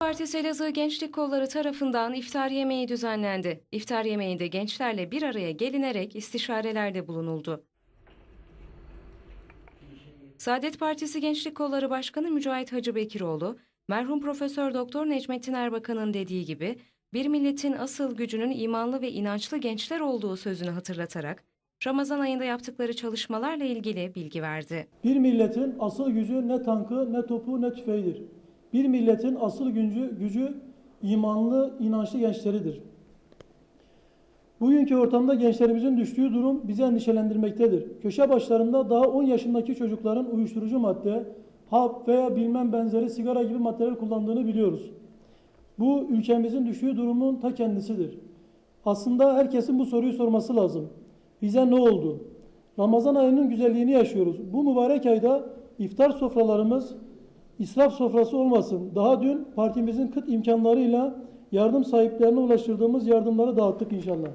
Partisi Elazığ Gençlik Kolları tarafından iftar yemeği düzenlendi. İftar yemeğinde gençlerle bir araya gelinerek istişarelerde bulunuldu. Saadet Partisi Gençlik Kolları Başkanı Mücahit Hacı Bekiroğlu, merhum Profesör Doktor Necmettin Erbakan'ın dediği gibi bir milletin asıl gücünün imanlı ve inançlı gençler olduğu sözünü hatırlatarak Ramazan ayında yaptıkları çalışmalarla ilgili bilgi verdi. Bir milletin asıl gücü ne tankı, ne topu, ne tüfeğidir. Bir milletin asıl gücü, gücü imanlı, inançlı gençleridir. Bugünkü ortamda gençlerimizin düştüğü durum bizi endişelendirmektedir. Köşe başlarında daha 10 yaşındaki çocukların uyuşturucu madde, hap veya bilmem benzeri sigara gibi maddeler kullandığını biliyoruz. Bu ülkemizin düştüğü durumun ta kendisidir. Aslında herkesin bu soruyu sorması lazım. Bize ne oldu? Ramazan ayının güzelliğini yaşıyoruz. Bu mübarek ayda iftar sofralarımız israf sofrası olmasın. Daha dün partimizin kıt imkanlarıyla yardım sahiplerine ulaştırdığımız yardımları dağıttık inşallah.